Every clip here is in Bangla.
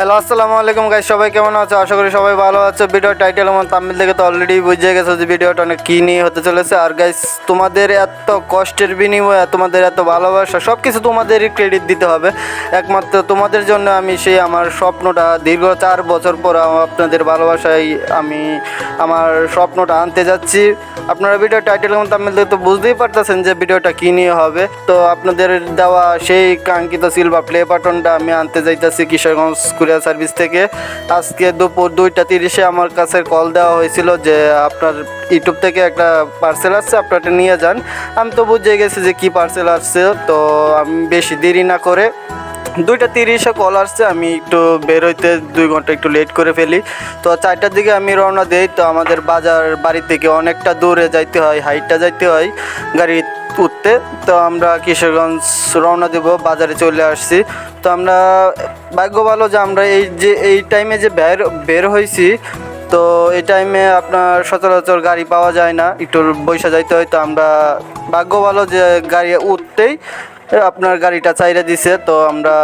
হ্যালো, আসসালামু আলাইকুম গাইস সবাই কেমন আছো? আশা করি সবাই ভালো আছে। ভিডিও টাইটেল এবং তামিল থেকে তো অলরেডি বুঝে গেছো যে ভিডিওটা অনেক কী নিয়ে হতে চলেছে। আর গাইস তোমাদের এত কষ্টের বিনিময়ে, তোমাদের এত ভালোবাসা সব কিছু তোমাদেরই ক্রেডিট দিতে হবে। একমাত্র তোমাদের জন্য আমি সেই আমার স্বপ্নটা, দীর্ঘ চার বছর পর আপনাদের ভালোবাসায় আমি আমার স্বপ্নটা আনতে যাচ্ছি। আপনারা ভিডিও টাইটেল এবং তামিল থেকে তো বুঝতেই পারতেছেন যে ভিডিওটা কী নিয়ে হবে। তো আপনাদের দেওয়া সেই কাঙ্ক্ষিত সিলভার প্লে বাটনটা আমি আনতে যাইতেছি কিশোরগঞ্জ কুরিয়ার সার্ভিস থেকে। আজকে দুপুর দুইটা তিরিশে আমার কাছে কল দেওয়া হয়েছিল যে, আপনার ইউটিউব থেকে একটা পার্সেল আসছে, আপনারটা নিয়ে যান। আমি তো বুঝে গেছি যে কী পার্সেল আসছে, তো আমি বেশি দেরি না করে দুইটা তিরিশে কল আসছে, আমি একটু বেরোইতে দুই ঘণ্টা একটু লেট করে ফেলি। তো চারটার দিকে আমি রওনা দিই, তো আমাদের বাজার বাড়ি থেকে অনেকটা দূরে যাইতে হয়, হাইটটা যাইতে হয় গাড়ি উঠতে। তো আমরা কিশোরগঞ্জ রওনা দেব, বাজারে চলে আসছি। তো আমরা ভাগ্য ভালো যে আমরা এই যে, এই টাইমে যে বের বের হয়েছি তো এই টাইমে আপনার সচরাচর গাড়ি পাওয়া যায় না। একটু বৈশা যাইতে হয় তো আমরা ভাগ্য ভালো যে গাড়ি উঠতেই আপনার গাড়িটা চাইরে দিছে, তো আমরা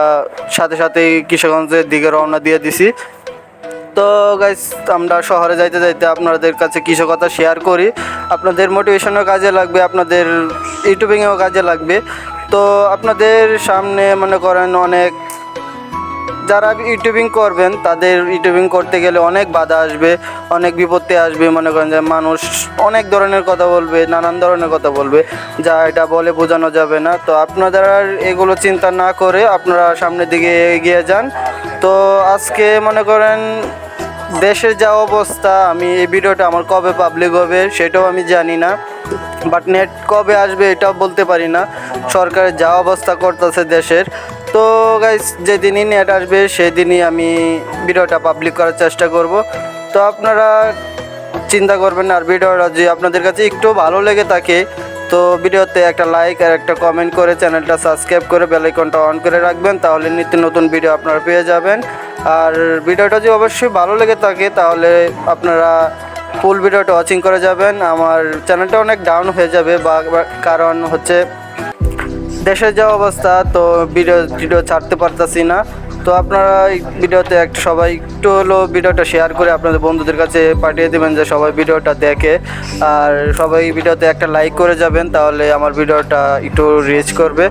সাথে সাথেই কিশোরগঞ্জের দিকে রওনা দিয়ে দিছি। তো গাইস আমরা শহরে যাইতে যাইতে আপনাদের কাছে কথা শেয়ার করি। আপনাদের মোটিভেশনও কাজে লাগবে, আপনাদের ইউটিউবিংয়েও কাজে লাগবে। তো আপনাদের সামনে মনে করেন অনেক যারা ইউটিউবিং করবেন, তাদের ইউটিউবিং করতে গেলে অনেক বাধা আসবে, অনেক বিপত্তি আসবে। মনে করেন যে মানুষ অনেক ধরনের কথা বলবে, নানান ধরনের কথা বলবে, যা এটা বলে বোঝানো যাবে না। তো আপনারা এগুলো চিন্তা না করে আপনারা সামনের দিকে এগিয়ে যান। তো আজকে মনে করেন দেশের যা অবস্থা, আমি এই ভিডিওটা আমার কবে পাবলিক হবে সেটাও আমি জানি না। বাট নেট কবে আসবে এটাও বলতে পারি না। সরকারের যা অবস্থা করতেছে দেশের তো গাইস যেদিনই নেট আসবে, সেদিনই আমি ভিডিওটা পাবলিক করার চেষ্টা করব। তো আপনারা চিন্তা করবেন আর ভিডিওটা যদি আপনাদের কাছে একটু ভালো লেগে থাকে, তো ভিডিওতে একটা লাইক আর একটা কমেন্ট করে চ্যানেলটা সাবস্ক্রাইব করে বেলাইকনটা অন করে রাখবেন, তাহলে নিত্য নতুন ভিডিও আপনারা পেয়ে যাবেন। আর ভিডিওটা যদি অবশ্যই ভালো লেগে থাকে, তাহলে আপনারা ফুল ভিডিওটা ওয়াচিং করে যাবেন। আমার চ্যানেলটা অনেক ডাউন হয়ে যাবে বা- কারণ হচ্ছে দেশের যা অবস্থা, তো ভিডিও ভিডিও ছাড়তে পারতাছি না। তো আপনারা এই ভিডিওতে একটা সবাই একটু হলো ভিডিওটা শেয়ার করে আপনাদের বন্ধুদের কাছে পাঠিয়ে দেবেন যে সবাই ভিডিওটা দেখে। আর সবাই ভিডিওতে একটা লাইক করে যাবেন, তাহলে আমার ভিডিওটা একটু রিচ করবে।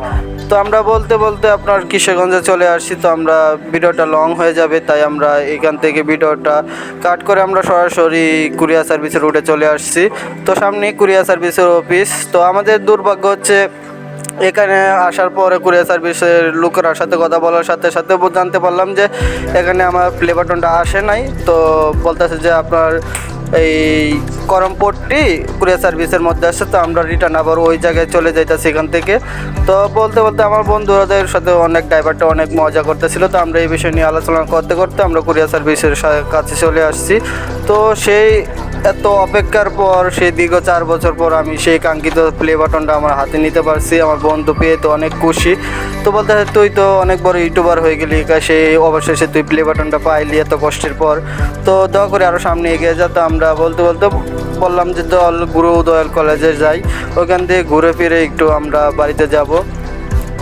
তো আমরা বলতে বলতে আপনার কিশোরগঞ্জে চলে আসছি, তো আমরা ভিডিওটা লং হয়ে যাবে, তাই আমরা এখান থেকে ভিডিওটা কাট করে আমরা সরাসরি কুরিয়া সার্ভিসের রুটে চলে আসছি। তো সামনেই কুরিয়া সার্ভিসের অফিস তো আমাদের দুর্ভাগ্য হচ্ছে এখানে আসার পরে কুরিয়ার সার্ভিসের লোকের সাথে কথা বলার সাথে সাথে জানতে পারলাম যে এখানে আমার প্লে বাটনটা আসে নাই। তো বলতেছে যে আপনার এই করমপট্টি কুরিয়ার সার্ভিসের মধ্যে আসছে তো আমরা রিটার্ন আবার ওই জায়গায় চলে যাইতেছি এখান থেকে। তো বলতে বলতে আমার বন্ধুদের সাথে অনেক ড্রাইভারটা অনেক মজা করতেছিল, তো আমরা এই বিষয় নিয়ে আলোচনা করতে করতে আমরা কুরিয়ার সার্ভিসের কাছে চলে আসছি। তো সেই এত অপেক্ষার পর, সেই দীর্ঘ চার বছর পর আমি সেই কাঙ্ক্ষিত প্লে বাটনটা আমার হাতে নিতে পারছি। আমার বন্ধু পেয়ে তো অনেক খুশি। তো বলতে তুই তো অনেক বড় ইউটিউবার হয়ে গেলি সেই অবশেষে তুই প্লে বাটনটা পাইলি এত কষ্টের পর। তো দয়া করে আরও সামনে এগিয়ে যা। তো আমরা বলতে বলতে বললাম যে দল গুরু দয়াল কলেজে যাই। ওখান থেকে ঘুরে ফিরে একটু আমরা বাড়িতে যাব।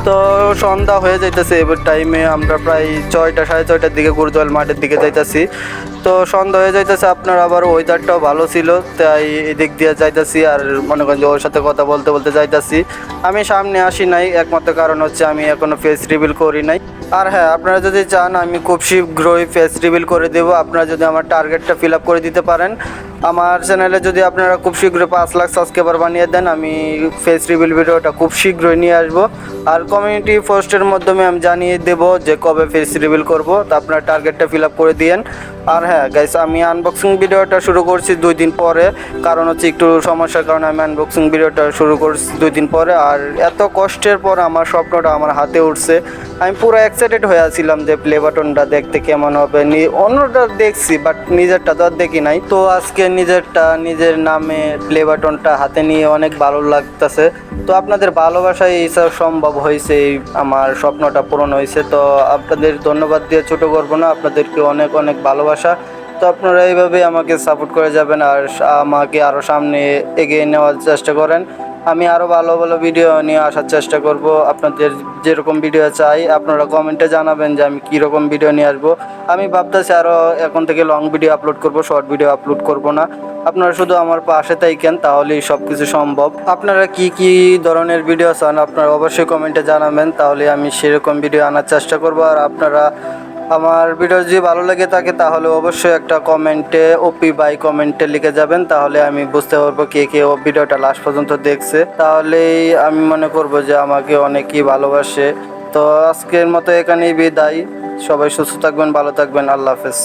তো সন্ধ্যা হয়ে যাইতেছে, এবার টাইমে আমরা প্রায় ছয়টা, সাড়ে ছয়টার দিকে গুরুদল মাঠের দিকে যাইতেছি। তো সন্ধ্যা হয়ে যাইতেছে, আপনার আবার ওয়েদারটাও ভালো ছিল, তাই এদিক দিয়ে যাইতাছি আর মনে করেন যে ওর সাথে কথা বলতে বলতে যাইতেছি। আমি সামনে আসি নাই, একমাত্র কারণ হচ্ছে আমি এখনও ফেস রিভিল করি নাই। আর হ্যাঁ আপনারা যদি চান, আমি খুব শীঘ্রই ফেস রিভিল করে দেবো। আপনারা যদি আমার টার্গেটটা ফিল আপ করে দিতে পারেন আমার চ্যানেলে যদি আপনারা খুব শীঘ্রই পাঁচ লাখ সাবস্ক্রাইবার বানিয়ে দেন, আমি ফেস রিভিল ভিডিওটা খুব শীঘ্রই নিয়ে আসব। আর কমিউনিটি পোস্টের মাধ্যমে আমি জানিয়ে দেবো যে কবে ফেস রিভিল করব, তা আপনার টার্গেটটা ফিল আপ করে দিয়েন। আর হ্যাঁ গাইস আমি আনবক্সিং ভিডিওটা শুরু করছি দুই দিন পরে। কারণ হচ্ছে একটু সমস্যার কারণে আমি আনবক্সিং ভিডিওটা শুরু করছি দুই দিন পরে। আর এত কষ্টের পর আমার স্বপ্নটা আমার হাতে উঠছে। আমি পুরো এক্সাইটেড হয়ে আছিলাম যে প্লে বাটনটা দেখতে কেমন হবে। অন্যটা দেখছি বাট নিজেরটা তো আর দেখি নাই। তো আজকে নিজেরটা, নিজের নামে প্লে বাটনটা হাতে নিয়ে অনেক ভালো লাগতেছে। তো আপনাদের ভালোবাসায় এইসব সম্ভব হয়েছে, এই আমার স্বপ্নটা পূরণ হয়েছে। তো আপনাদের ধন্যবাদ দিয়ে ছোটো করব না, আপনাদেরকে অনেক অনেক ভালোবাসা। তো আপনারা এইভাবে আমাকে সাপোর্ট করে যাবেন আর আমাকে আরও সামনে এগিয়ে নেওয়ার চেষ্টা করেন। আমি আরও ভালো ভালো ভিডিও নিয়ে আসার চেষ্টা করব। আপনাদের যেরকম ভিডিও চাই, আপনারা কমেন্টে জানাবেন যে আমি কীরকম ভিডিও নিয়ে আসব। আমি ভাবতেছি আরও এখন থেকে লং ভিডিও আপলোড করব শর্ট ভিডিও আপলোড করব না। আপনারা শুধু আমার পাশে থাকেন, তাহলেই সব কিছু সম্ভব। আপনারা কি কি ধরনের ভিডিও চান, আপনারা অবশ্যই কমেন্টে জানাবেন, তাহলে আমি সেরকম ভিডিও আনার চেষ্টা করব। আর আপনারা আমার ভিডিও যদি ভালো লাগে থাকে তাহলে অবশ্যই একটা কমেন্টে ওপি বাই কমেন্টে লিখে যাবেন। তাহলে আমি বুঝতে পারব কে কে ও ভিডিওটা লাস্ট পর্যন্ত দেখছে। তাহলেই আমি মনে করব যে আমাকে অনেকেই ভালোবাসে। তো আজকের মতো এখানেই বিদায়। সবাই সুস্থ থাকবেন, ভালো থাকবেন। আল্লাহ হাফেজ।